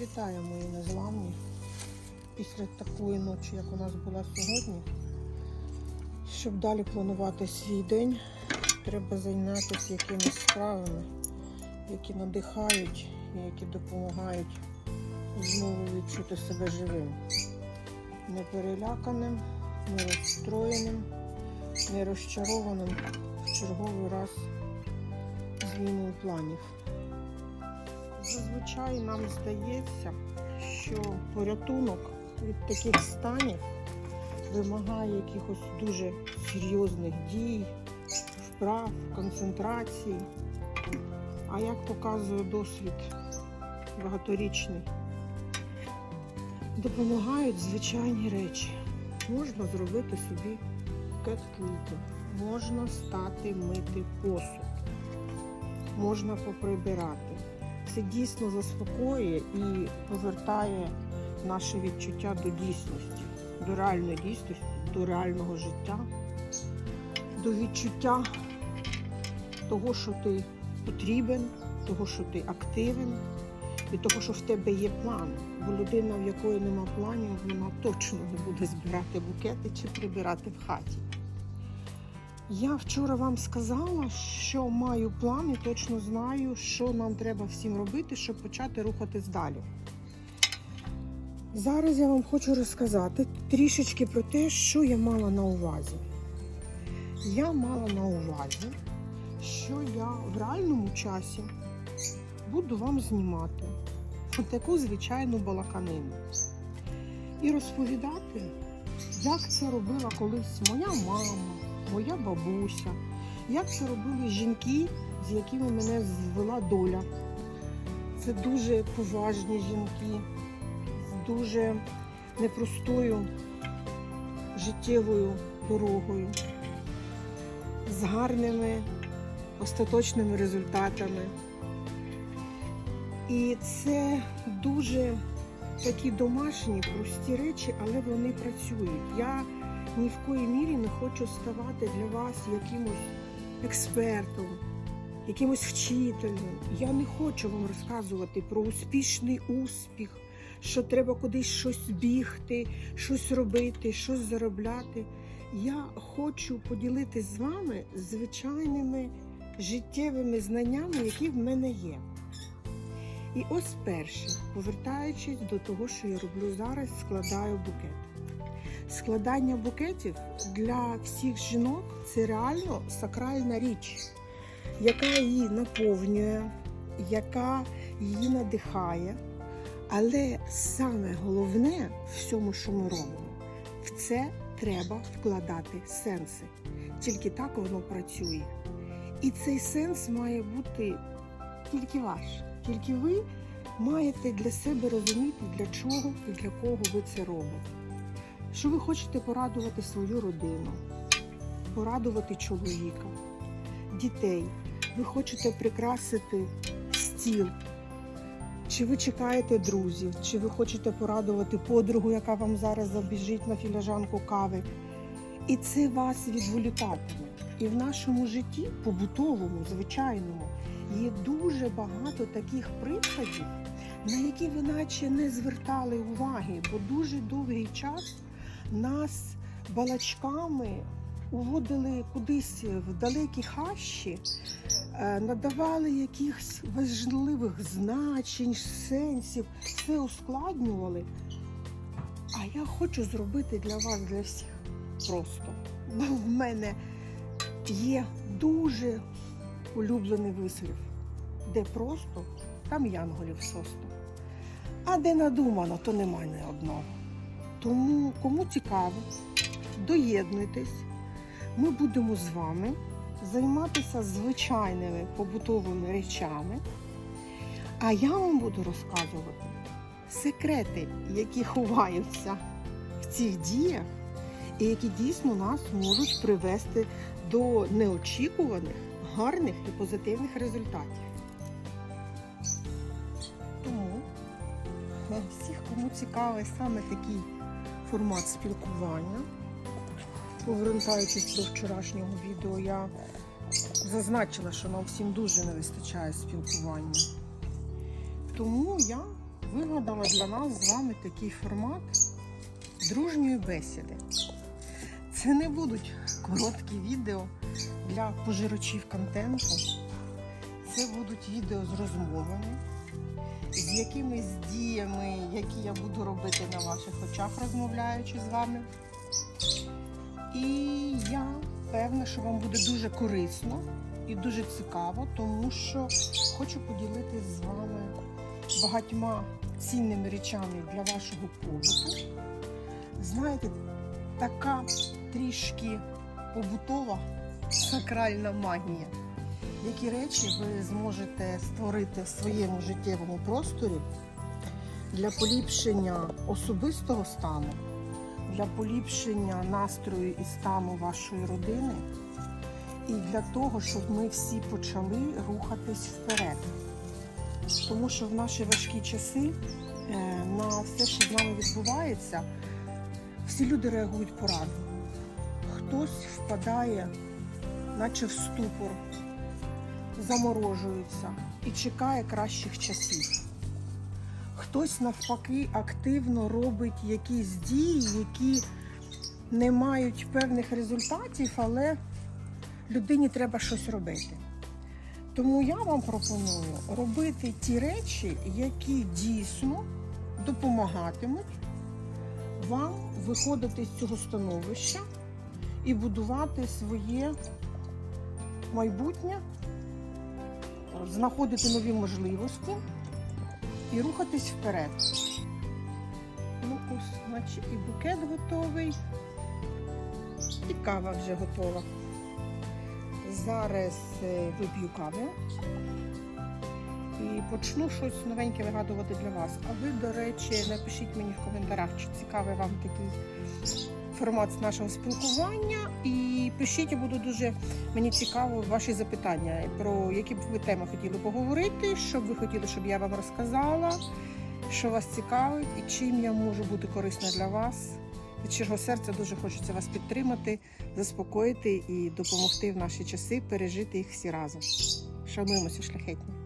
Вітаю мої незламні. Після такої ночі, як у нас була сьогодні, щоб далі планувати свій день, треба зайнятися якимись справами, які надихають і які допомагають знову відчути себе живим. Не переляканим, не розстроєним, не розчарованим в черговий раз зміною планів. Зазвичай нам здається, що порятунок від таких станів вимагає якихось дуже серйозних дій, вправ, концентрації. А як показує досвід багаторічний, допомагають звичайні речі. Можна зробити собі букет можна стати мити посуд, можна поприбирати це дійсно заспокоює і повертає наше відчуття до дійсності, до реальної дійсності, до реального життя, до відчуття того, що ти потрібен, того, що ти активен, і того, що в тебе є план. Бо людина, в якої нема планів, вона точно не буде збирати букети чи прибирати в хаті. Я вчора вам сказала, що маю план і точно знаю, що нам треба всім робити, щоб почати рухатись далі. Зараз я вам хочу розказати трішечки про те, що я мала на увазі. Я мала на увазі, що я в реальному часі буду вам знімати таку звичайну балаканину і розповідати, як це робила колись моя мама моя бабуся, як це робили жінки, з якими мене звела доля. Це дуже поважні жінки з дуже непростою життєвою дорогою, з гарними остаточними результатами. І це дуже такі домашні, прості речі, але вони працюють. Я ні в коїй мірі не хочу ставати для вас якимось експертом, якимось вчителем. Я не хочу вам розказувати про успішний успіх, що треба кудись щось бігти, щось робити, щось заробляти. Я хочу поділитися з вами звичайними життєвими знаннями, які в мене є. І ось перше, повертаючись до того, що я роблю зараз, складаю букет. Складання букетів для всіх жінок це реально сакральна річ, яка її наповнює, яка її надихає. Але саме головне в всьому, що ми робимо, в це треба вкладати сенси. Тільки так воно працює. І цей сенс має бути тільки ваш. Тільки ви маєте для себе розуміти, для чого і для кого ви це робите. Що ви хочете порадувати свою родину, порадувати чоловіка, дітей, ви хочете прикрасити стіл, чи ви чекаєте друзів, чи ви хочете порадувати подругу, яка вам зараз забіжить на філіжанку кави. І це вас відволікатиме. І в нашому житті, побутовому, звичайному, є дуже багато таких прикладів, на які ви наче не звертали уваги, бо дуже довгий час нас балачками уводили кудись в далекі хащі, е, надавали якихось важливих значень, сенсів, все ускладнювали. А я хочу зробити для вас, для всіх просто. Бо в мене є дуже улюблений вислів, де просто, там янголів состо. А де надумано, то немає ні одного. Тому, кому цікаво, доєднуйтесь. Ми будемо з вами займатися звичайними побутовими речами. А я вам буду розказувати секрети, які ховаються в цих діях, і які дійсно нас можуть привести до неочікуваних, гарних і позитивних результатів. Тому е, всіх, кому цікавий саме такий формат спілкування. Повертаючись до вчорашнього відео, я зазначила, що нам всім дуже не вистачає спілкування. Тому я вигадала для нас з вами такий формат дружньої бесіди. Це не будуть короткі відео для пожирачів контенту. Це будуть відео з розмовами, з якимись діями, які я буду робити на ваших очах, розмовляючи з вами. І я певна, що вам буде дуже корисно і дуже цікаво, тому що хочу поділитися з вами багатьма цінними речами для вашого побуту. Знаєте, така трішки побутова сакральна магія. Які речі ви зможете створити в своєму життєвому просторі для поліпшення особистого стану, для поліпшення настрою і стану вашої родини, і для того, щоб ми всі почали рухатись вперед. Тому що в наші важкі часи е, на все, що з нами відбувається, всі люди реагують по-разному. Хтось впадає, наче в ступор, заморожується і чекає кращих часів. Хтось навпаки активно робить якісь дії, які не мають певних результатів, але людині треба щось робити. Тому я вам пропоную робити ті речі, які дійсно допомагатимуть вам виходити з цього становища і будувати своє майбутнє, знаходити нові можливості і рухатись вперед. Ну, ось, наче і букет готовий, і кава вже готова. Зараз е, вип'ю каву і почну щось новеньке вигадувати для вас. А ви, до речі, напишіть мені в коментарях, чи цікавий вам такий формат нашого спілкування. І пишіть, буду дуже мені цікаво ваші запитання, про які б ви теми хотіли поговорити, що б ви хотіли, щоб я вам розказала, що вас цікавить і чим я можу бути корисна для вас. Від щирого серця дуже хочеться вас підтримати, заспокоїти і допомогти в наші часи пережити їх всі разом. Шануємося, шляхетні.